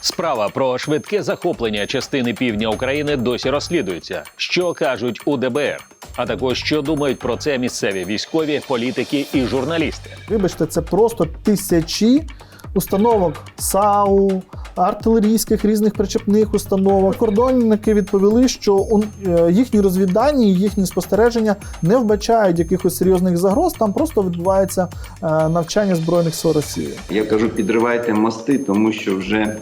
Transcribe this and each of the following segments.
Справа про швидке захоплення частини півдня України досі розслідується. Що кажуть у ДБР? А також що думають про це місцеві військові, політики і журналісти. Вибачте, це просто тисячі установок САУ, артилерійських різних причепних установок. Кордонники відповіли, що у- е, їхні розвіддані, і їхні спостереження не вбачають якихось серйозних загроз. Там просто відбувається е, навчання збройних сил Росії. Я кажу, підривайте мости, тому що вже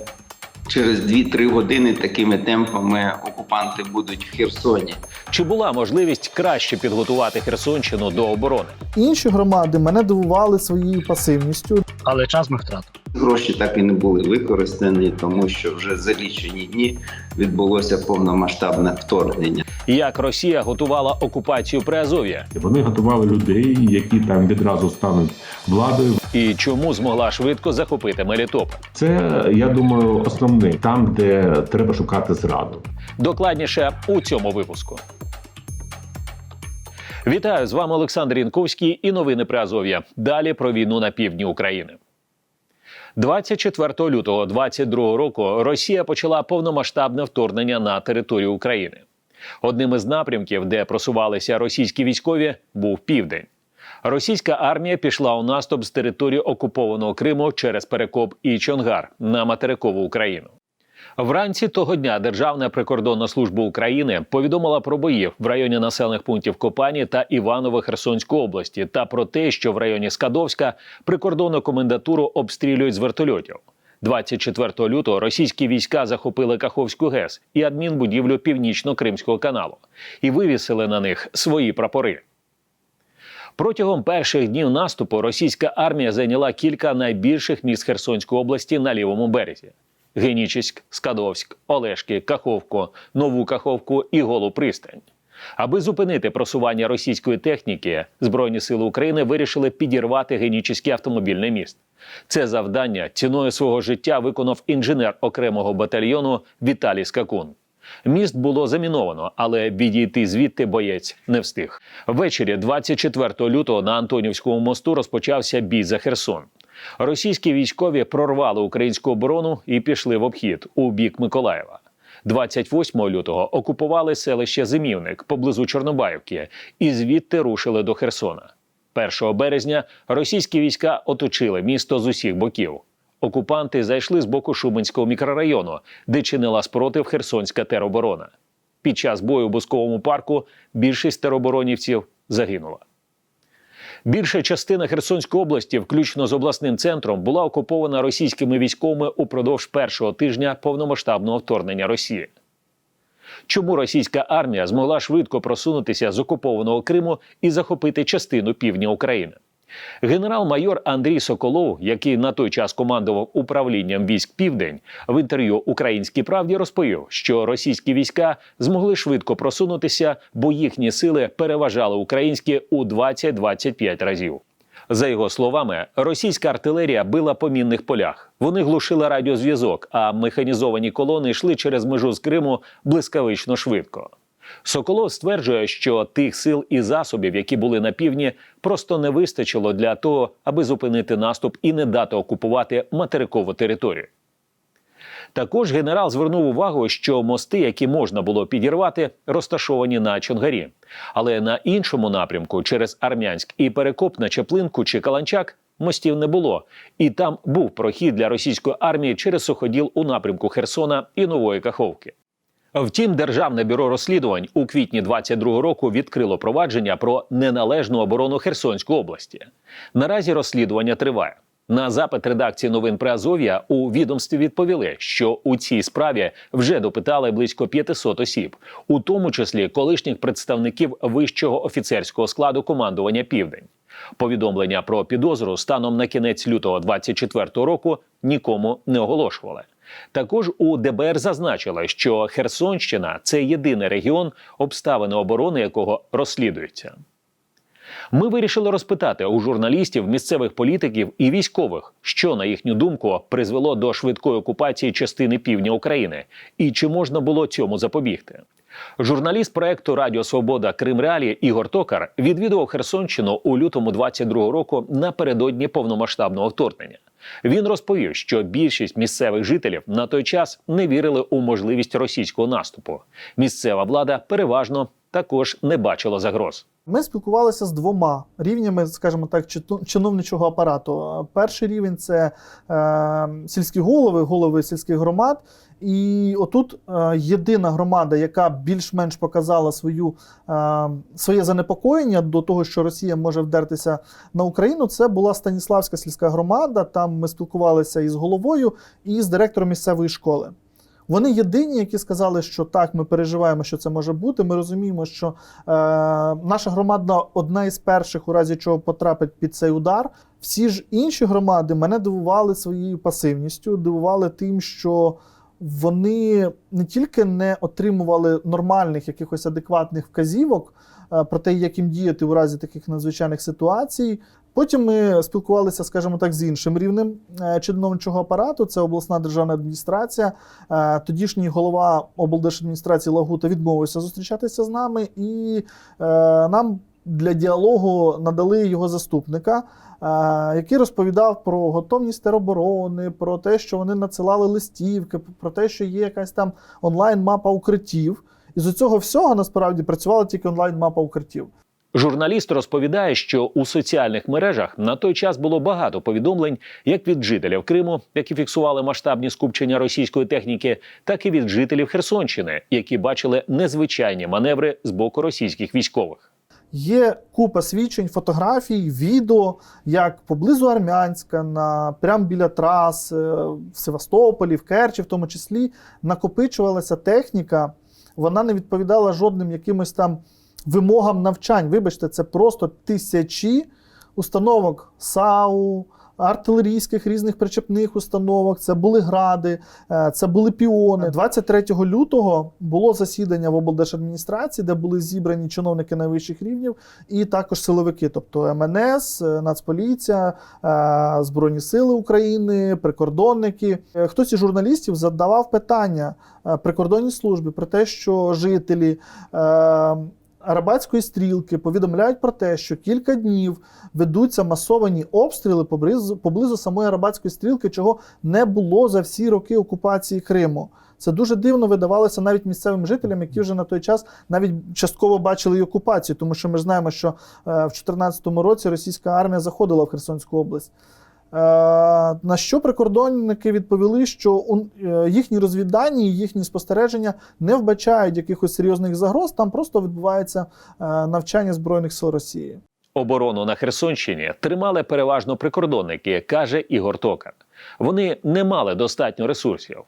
через 2-3 години такими темпами окупанти будуть в Херсоні. Чи була можливість краще підготувати Херсонщину до оборони? Інші громади мене дивували своєю пасивністю. але час ми втратили. Гроші так і не були використані, тому що вже за лічені дні відбулося повномасштабне вторгнення. Як Росія готувала окупацію Приазов'я? Вони готували людей, які там відразу стануть владою. І чому змогла швидко захопити Мелітополь? Це я думаю, основне там, де треба шукати зраду. Докладніше у цьому випуску. Вітаю з вами Олександр Янковський і новини Приазов'я. Далі про війну на півдні України. 24 лютого 2022 року Росія почала повномасштабне вторгнення на територію України. Одним із напрямків, де просувалися російські військові, був південь. Російська армія пішла у наступ з території окупованого Криму через Перекоп і Чонгар на материкову Україну. Вранці того дня Державна прикордонна служба України повідомила про бої в районі населених пунктів Копані та Іваново Херсонської області та про те, що в районі Скадовська прикордонну комендатуру обстрілюють з вертольотів. 24 лютого російські війська захопили Каховську ГЕС і адмінбудівлю Північно-Кримського каналу і вивісили на них свої прапори. Протягом перших днів наступу російська армія зайняла кілька найбільших міст Херсонської області на лівому березі: Генічеськ, Скадовськ, Олешки, Каховку, Нову Каховку і Голу Пристань. Аби зупинити просування російської техніки, Збройні сили України вирішили підірвати Генічеський автомобільний міст. Це завдання ціною свого життя виконав інженер окремого батальйону Віталій Скакун. Міст було заміновано, але відійти звідти боєць не встиг. Ввечері 24 лютого на Антонівському мосту розпочався бій за Херсон. Російські військові прорвали українську оборону і пішли в обхід у бік Миколаєва. 28 лютого окупували селище Зимівник поблизу Чорнобаївки і звідти рушили до Херсона. 1 березня російські війська оточили місто з усіх боків. Окупанти зайшли з боку Шубинського мікрорайону, де чинила спротив Херсонська тероборона. Під час бою у Бусковому парку більшість тероборонівців загинула. Більша частина Херсонської області, включно з обласним центром, була окупована російськими військовими упродовж першого тижня повномасштабного вторгнення Росії. Чому російська армія змогла швидко просунутися з окупованого Криму і захопити частину півдня України? Генерал-майор Андрій Соколов, який на той час командував управлінням військ Південь, в інтерв'ю Українській правді розповів, що російські війська змогли швидко просунутися, бо їхні сили переважали українські у 20-25 разів. За його словами, російська артилерія била по мінних полях. Вони глушили радіозв'язок, а механізовані колони йшли через межу з Криму блискавично швидко. Соколов стверджує, що тих сил і засобів, які були на півдні, просто не вистачило для того, аби зупинити наступ і не дати окупувати материкову територію. Також генерал звернув увагу, що мости, які можна було підірвати, розташовані на Чонгарі. Але на іншому напрямку, через Армянськ і перекоп на Чеплинку чи Каланчак, мостів не було. І там був прохід для російської армії через суходіл у напрямку Херсона і Нової Каховки. Втім, Державне бюро розслідувань у квітні 22 року відкрило провадження про неналежну оборону Херсонської області. Наразі розслідування триває. На запит редакції новин Приазов'я у відомстві відповіли, що у цій справі вже допитали близько 500 осіб, у тому числі колишніх представників вищого офіцерського складу командування Південь. Повідомлення про підозру станом на кінець лютого 24 року нікому не оголошували. Також у ДБР зазначили, що Херсонщина це єдиний регіон, обставини оборони якого розслідуються. Ми вирішили розпитати у журналістів, місцевих політиків і військових, що на їхню думку призвело до швидкої окупації частини півдня України, і чи можна було цьому запобігти. Журналіст проекту Радіо Свобода Крим Реалі Ігор Токар відвідував Херсонщину у лютому 22 року напередодні повномасштабного вторгнення. Він розповів, що більшість місцевих жителів на той час не вірили у можливість російського наступу. Місцева влада переважно також не бачила загроз. Ми спілкувалися з двома рівнями, скажімо так, чиновничого апарату. Перший рівень це е, сільські голови, голови сільських громад. І отут е, єдина громада, яка більш-менш показала свою, е, своє занепокоєння до того, що Росія може вдертися на Україну, це була Станіславська сільська громада. Там ми спілкувалися із головою і з директором місцевої школи. Вони єдині, які сказали, що так, ми переживаємо, що це може бути. Ми розуміємо, що е, наша громада одна із перших, у разі чого потрапить під цей удар. Всі ж інші громади мене дивували своєю пасивністю, дивували тим, що вони не тільки не отримували нормальних якихось адекватних вказівок про те, як їм діяти у разі таких надзвичайних ситуацій. Потім ми спілкувалися, скажімо так, з іншим рівнем е, чиновничого апарату. Це обласна державна адміністрація. Е, Тодішній голова облдержадміністрації Лагута відмовився зустрічатися з нами, і е, нам для діалогу надали його заступника, е, який розповідав про готовність тероборони, про те, що вони надсилали листівки, про те, що є якась там онлайн-мапа укриттів. І з цього всього насправді працювала тільки онлайн-мапа укриттів. Журналіст розповідає, що у соціальних мережах на той час було багато повідомлень як від жителів Криму, які фіксували масштабні скупчення російської техніки, так і від жителів Херсонщини, які бачили незвичайні маневри з боку російських військових. Є купа свідчень, фотографій, відео, як поблизу Армянська, на прямо біля трас, е, в Севастополі, в Керчі, в тому числі, накопичувалася техніка. Вона не відповідала жодним якимось там вимогам навчань. Вибачте, це просто тисячі установок САУ, артилерійських різних причепних установок. Це були гради, е, це були піони. 23 лютого було засідання в облдержадміністрації, де були зібрані чиновники найвищих рівнів і також силовики, тобто МНС, е, Нацполіція, е, Збройні Сили України, прикордонники. Хтось із журналістів задавав питання прикордонній службі про те, що жителі. Арабатської стрілки повідомляють про те, що кілька днів ведуться масовані обстріли поблизу, поблизу самої Арабатської стрілки, чого не було за всі роки окупації Криму. Це дуже дивно видавалося навіть місцевим жителям, які вже на той час навіть частково бачили й окупацію, тому що ми знаємо, що е, в 2014 році російська армія заходила в Херсонську область. Е, На що прикордонники відповіли, що е, їхні розвіддані, і їхні спостереження не вбачають якихось серйозних загроз, там просто відбувається е, навчання Збройних сил Росії. Оборону на Херсонщині тримали переважно прикордонники, каже Ігор Токар. Вони не мали достатньо ресурсів.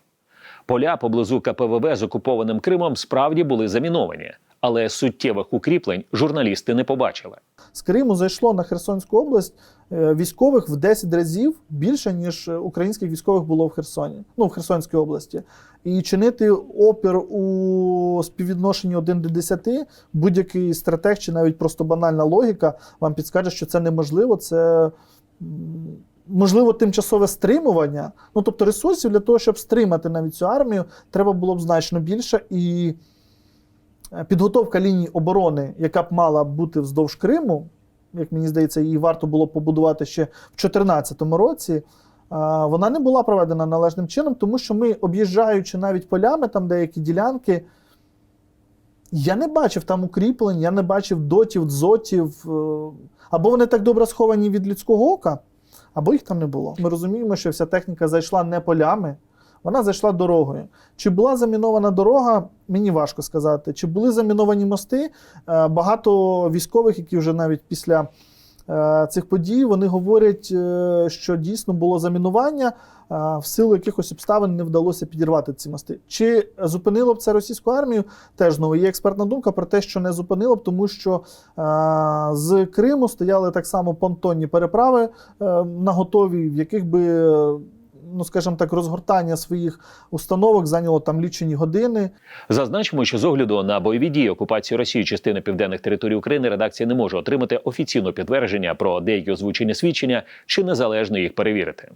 Поля поблизу КПВВ з окупованим Кримом справді були заміновані, але суттєвих укріплень журналісти не побачили. З Криму зайшло на Херсонську область е, військових в 10 разів більше, ніж українських військових було в Херсоні, ну в Херсонській області. І чинити опір у співвідношенні 1 до 10, будь-який стратег чи навіть просто банальна логіка вам підскаже, що це неможливо. Це можливо тимчасове стримування. Ну тобто ресурсів для того, щоб стримати навіть цю армію, треба було б значно більше. І підготовка лінії оборони, яка б мала бути вздовж Криму, як мені здається, її варто було побудувати ще в 2014 році. е, Вона не була проведена належним чином, тому що ми, об'їжджаючи навіть полями, там деякі ділянки, я не бачив там укріплень, я не бачив дотів, дзотів. е, Або вони так добре сховані від людського ока, або їх там не було. Ми розуміємо, що вся техніка зайшла не полями, вона зайшла дорогою. Чи була замінована дорога, мені важко сказати. Чи були заміновані мости? Е, Багато військових, які вже навіть після е, цих подій, вони говорять, е, що дійсно було замінування. В силу якихось обставин не вдалося підірвати ці мости. Чи зупинило б це російську армію? Теж знову є експертна думка про те, що не зупинило б, тому що е, з Криму стояли так само понтонні переправи е, на готові, в яких би. Ну, скажімо так, розгортання своїх установок зайняло там лічені години. Зазначимо, що з огляду на бойові дії окупації Росії частини південних територій України редакція не може отримати офіційне підтвердження про деякі озвучені свідчення чи незалежно їх перевірити.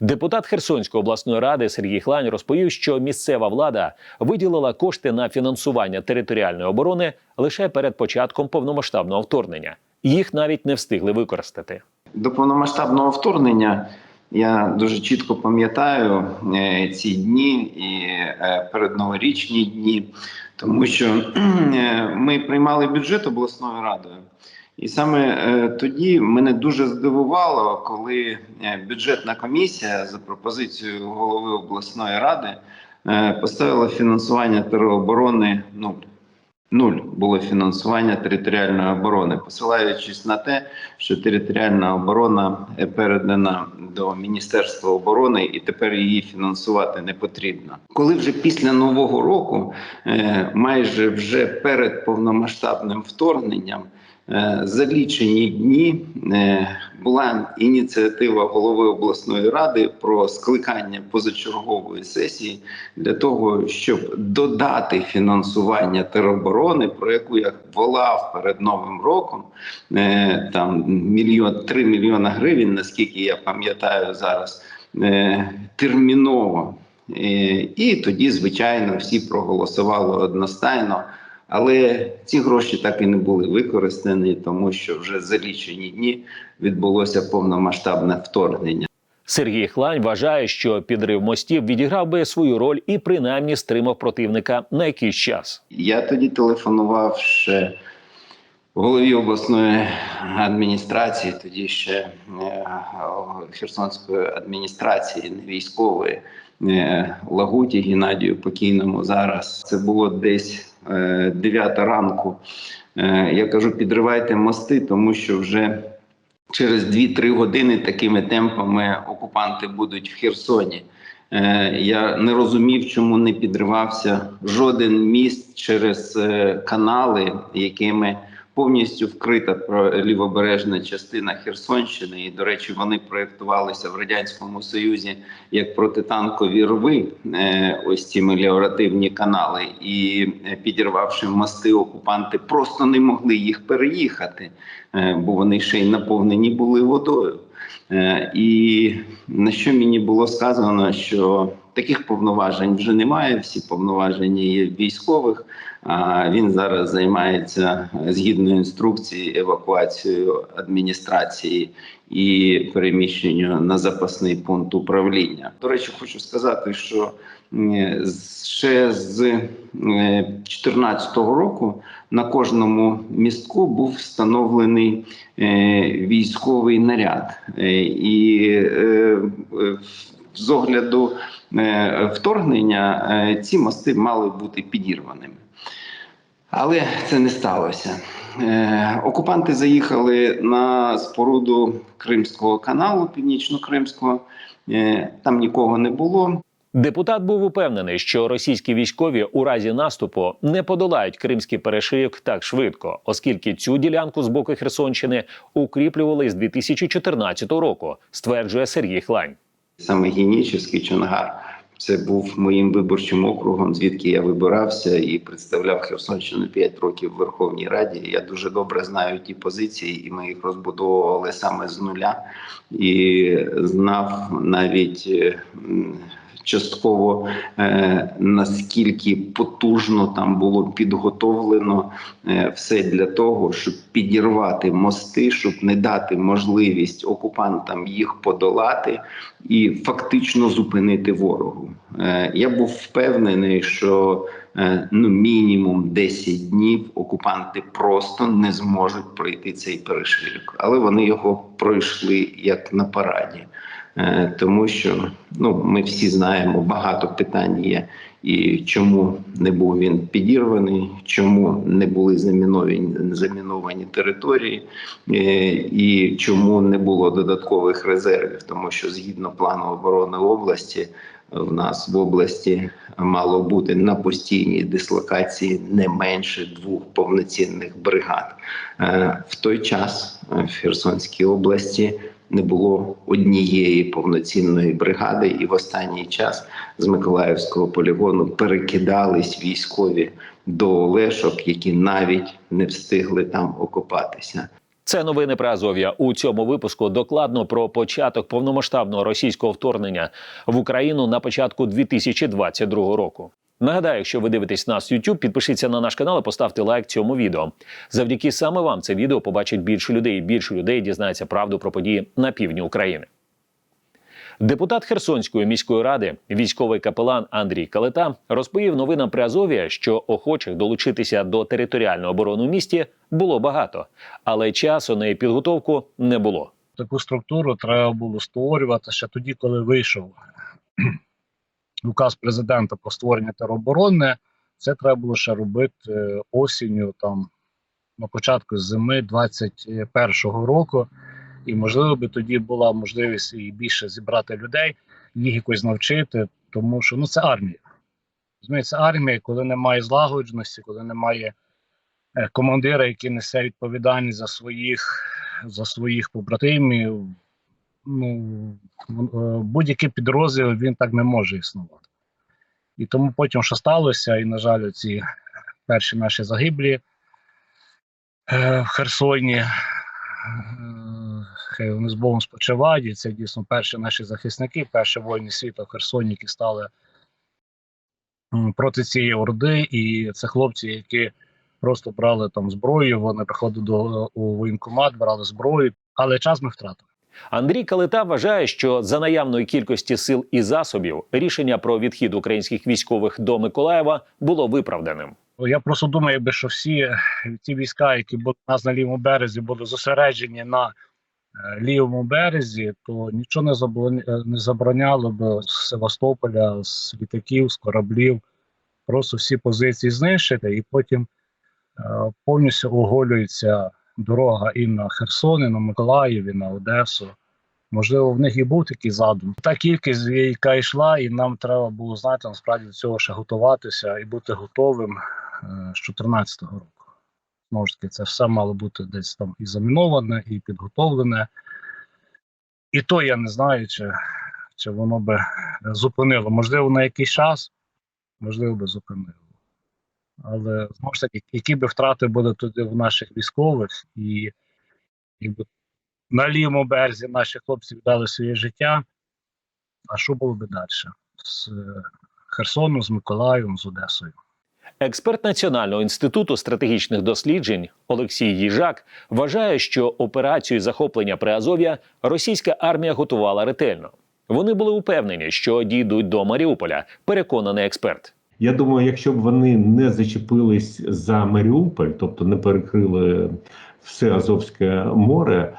Депутат Херсонської обласної ради Сергій Хлань розповів, що місцева влада виділила кошти на фінансування територіальної оборони лише перед початком повномасштабного вторгнення. Їх навіть не встигли використати. До повномасштабного вторгнення я дуже чітко пам'ятаю е, ці дні і е, передноворічні дні, тому що е, ми приймали бюджет обласною радою. І саме тоді мене дуже здивувало, коли бюджетна комісія за пропозицією голови обласної ради поставила фінансування тероборони нуль. Нуль було фінансування територіальної оборони, посилаючись на те, що територіальна оборона передана до Міністерства оборони, і тепер її фінансувати не потрібно. Коли вже після нового року, е, майже вже перед повномасштабним вторгненням, за лічені дні е, була ініціатива голови обласної ради про скликання позачергової сесії для того, щоб додати фінансування тероборони, про яку я волав перед новим роком, е, там мільйон три мільйона гривень, наскільки я пам'ятаю зараз, е, терміново. Е, І тоді, звичайно, всі проголосували одностайно. Але ці гроші так і не були використані, тому що вже за лічені дні відбулося повномасштабне вторгнення. Сергій Хлань вважає, що підрив мостів відіграв би свою роль і принаймні стримав противника на якийсь час. Я тоді телефонував ще голові обласної адміністрації, тоді ще е, Херсонської адміністрації, не військової Лагуті Геннадію покійному зараз. Це було десь е, 9 ранку. Е, Я кажу, підривайте мости, тому що вже через 2-3 години такими темпами окупанти будуть в Херсоні. Е, Я не розумів, чому не підривався жоден міст через е, канали, якими повністю вкрита лівобережна частина Херсонщини. І, до речі, вони проєктувалися в радянському союзі як протитанкові рви. е, Ось ці меліоративні канали, і е, підірвавши мости, окупанти просто не могли їх переїхати, е, бо вони ще й наповнені були водою. І на що мені було сказано, що таких повноважень вже немає. Всі повноваження є військових. А він зараз займається е, згідно інструкції евакуацією адміністрації і переміщенню на запасний пункт управління. До речі, хочу сказати, що е, ще з 2014 року на кожному містку був встановлений е, військовий наряд, Е, і е, е, з огляду е, вторгнення е, ці мости мали бути підірваними. Але це не сталося. Е, окупанти заїхали на споруду Кримського каналу, північно-кримського. Е, там нікого не було. Депутат був упевнений, що російські військові у разі наступу не подолають кримський перешийок так швидко, оскільки цю ділянку з боку Херсонщини укріплювали з 2014 року, стверджує Сергій Хлань. Саме Генічівський Чонгар. Це був моїм виборчим округом, звідки я вибирався і представляв Херсонщину 5 років в Верховній Раді. Я дуже добре знаю ті позиції, і ми їх розбудовували саме з нуля. І знав навіть частково е, наскільки потужно там було підготовлено е, все для того, щоб підірвати мости, щоб не дати можливість окупантам їх подолати і фактично зупинити ворогу. Е, Я був впевнений, що е, ну мінімум 10 днів окупанти просто не зможуть пройти цей перешийок, але вони його пройшли як на параді. Е, Тому що ну ми всі знаємо, багато питань є. І чому не був він підірваний, чому не були заміновані, заміновані території, е, і чому не було додаткових резервів, тому що згідно плану оборони області, в нас в області мало бути на постійній дислокації не менше двох повноцінних бригад. Е, В той час в Херсонській області не було однієї повноцінної бригади, і в останній час з Миколаївського полігону перекидались військові до Олешок, які навіть не встигли там окопатися. Це новини про Азов'я. У цьому випуску докладно про початок повномасштабного російського вторгнення в Україну на початку 2022 року. Нагадаю, якщо ви дивитесь нас YouTube, підпишіться на наш канал і поставте лайк цьому відео. Завдяки саме вам це відео побачить більше людей, і більше людей дізнається правду про події на півдні України. Депутат Херсонської міської ради, військовий капелан Андрій Калета, розповів новинам при Азові, що охочих долучитися до територіальної оборони у місті було багато, але часу на її підготовку не було. таку структуру треба було створювати ще тоді, коли вийшов указ президента про створення тероборони. Це треба було ще робити е, осінню, там на початку зими 21-го року. І можливо би тоді була можливість і більше зібрати людей, їх якось навчити, тому що ну це армія. Розумієте, армія, коли немає злагодженості, коли немає е, командира, який несе відповідальність за своїх за своїх побратимів. Ну, е, будь-який підрозділ він так не може існувати. І тому потім, що сталося, і, на жаль, ці перші наші загиблі е, в Херсоні, е, хай вони з Богом спочивають, це дійсно перші наші захисники, перші воїни світу в Херсоні, які стали проти цієї орди, і це хлопці, які просто брали там зброю, вони приходили до у воєнкомат, брали зброю, але час ми втратили. Андрій Калета вважає, що за наявної кількості сил і засобів рішення про відхід українських військових до Миколаєва було виправданим. Я просто думаю, якби що всі е, ті війська, які були у нас на лівому березі, були зосереджені на е, лівому березі, то нічого не забороня- е, не забороняло б з Севастополя, з літаків, з кораблів, просто всі позиції знищити, і потім повністю оголюється дорога і на Херсон, і на Миколаїв, і на Одесу. Можливо, в них і був такий задум. Та кількість, яка йшла, і нам треба було знаєте, насправді до цього ще готуватися і бути готовим е, з 2014 року. Знову ж таки, це все мало бути десь там і заміноване, і підготовлене. І то я не знаю, чи, чи воно би зупинило. Можливо, на якийсь час, можливо, би зупинило. Але знову ж таки, які би втрати були туди в наших військових, і якби на лівому березі наші хлопці віддали своє життя. А що було би далі? З е, Херсоном, з Миколаєвом, з Одесою. Експерт Національного інституту стратегічних досліджень Олексій Їжак вважає, що операцію захоплення Приазов'я російська армія готувала ретельно. Вони були упевнені, що дійдуть до Маріуполя. Переконаний експерт. Я думаю, якщо б вони не зачепились за Маріуполь, тобто не перекрили все Азовське море,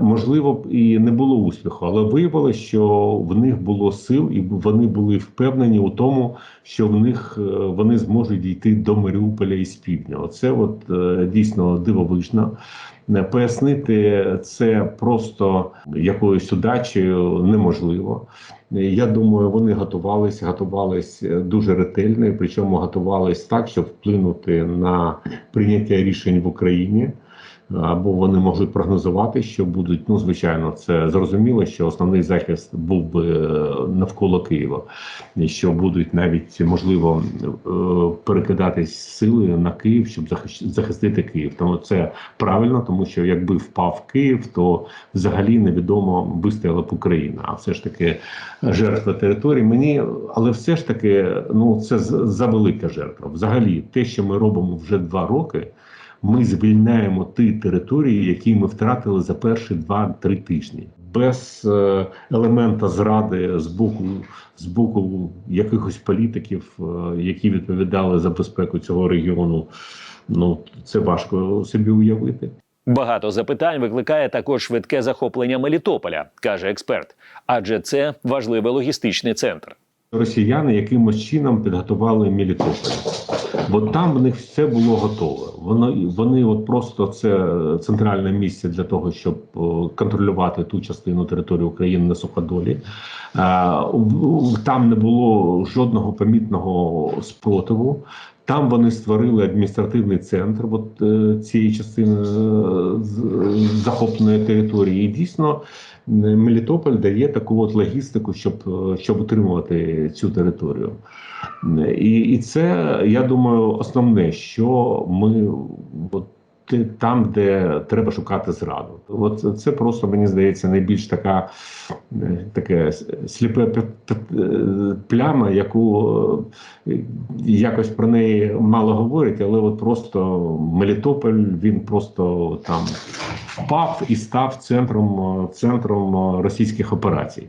можливо б і не було успіху, але виявилося, що в них було сил, і вони були впевнені у тому, що в них е, вони зможуть дійти до Маріуполя із півдня. Оце от е, дійсно дивовижно. Е, Пояснити це просто якоюсь удачею неможливо. Я думаю, вони готувалися, готувалися дуже ретельно, причому готувалися так, щоб вплинути на прийняття рішень в Україні. Або вони могли прогнозувати, що будуть. Ну, звичайно, це зрозуміло, що основний захист був би е, навколо Києва, і що будуть навіть можливо е, перекидатись сили на Київ, щоб захистити Київ. Тому це правильно, тому що якби впав Київ, то взагалі невідомо вистояла б Україна. А все ж таки жертва території. Мені, але все ж таки, ну це з- завелика жертва. Взагалі, те, що ми робимо вже два роки. Ми звільняємо ті території, які ми втратили за перші 2-3 тижні, без е, елемента зради з боку з боку якихось політиків, е, які відповідали за безпеку цього регіону. Ну це важко собі уявити. Багато запитань викликає також швидке захоплення Мелітополя, каже експерт, адже це важливий логістичний центр. Росіяни якимось чином підготували Мелітополь. Бо там в них все було готове. Вони, вони от просто це центральне місце для того, щоб е, контролювати ту частину території України на суходолі. А, Там не було жодного помітного спротиву. Там вони створили адміністративний центр от, е, цієї частини е, захопленої території. І дійсно е, Мелітополь дає таку от логістику, щоб, е, щоб утримувати цю територію. І, і це, я думаю, основне, що ми от, там, де треба шукати зраду. От це просто мені здається найбільш така е, таке сліпе е, пляма, яку е, якось про неї мало говорять, але от просто Мелітополь він просто там впав і став центром, центром російських операцій.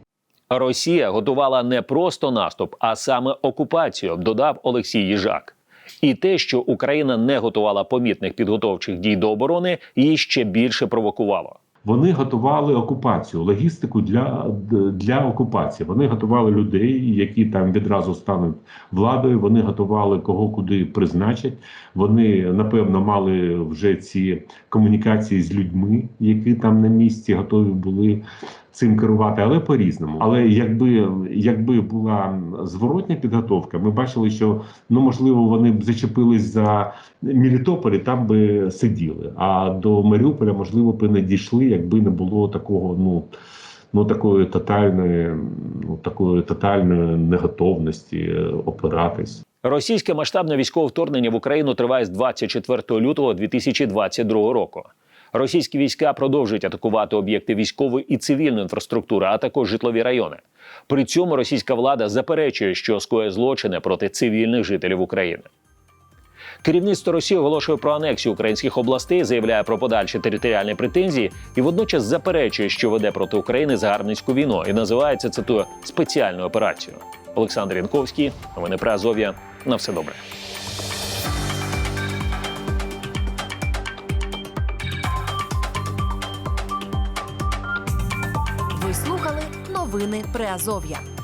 Росія готувала не просто наступ, а саме окупацію, додав Олексій Їжак. І те, що Україна не готувала помітних підготовчих дій до оборони, її ще більше провокувало. Вони готували окупацію, логістику для, для окупації. Вони готували людей, які там відразу стануть владою. Вони готували кого куди призначать. Вони напевно мали вже ці комунікації з людьми, які там на місці готові були цим керувати, але по-різному. Але якби якби була зворотня підготовка, ми бачили, що ну можливо вони б зачепились за Мелітополі, там би сиділи. А до Маріуполя можливо б не дійшли, якби не було такого, ну. Ну, такої тотальної, ну такої тотальної неготовності е, опиратись. Російське масштабне військове вторгнення в Україну триває з 24 лютого 2022 року. Російські війська продовжують атакувати об'єкти військової і цивільної інфраструктури, а також житлові райони. При цьому російська влада заперечує, що скоє злочини проти цивільних жителів України. Керівництво Росії оголошує про анексію українських областей, заявляє про подальші територіальні претензії і водночас заперечує, що веде проти України загарбницьку війну і називається цитую спеціальну операцію. Олександр Янковський, новини про Азов'я. На все добре. Новини Приазов'я.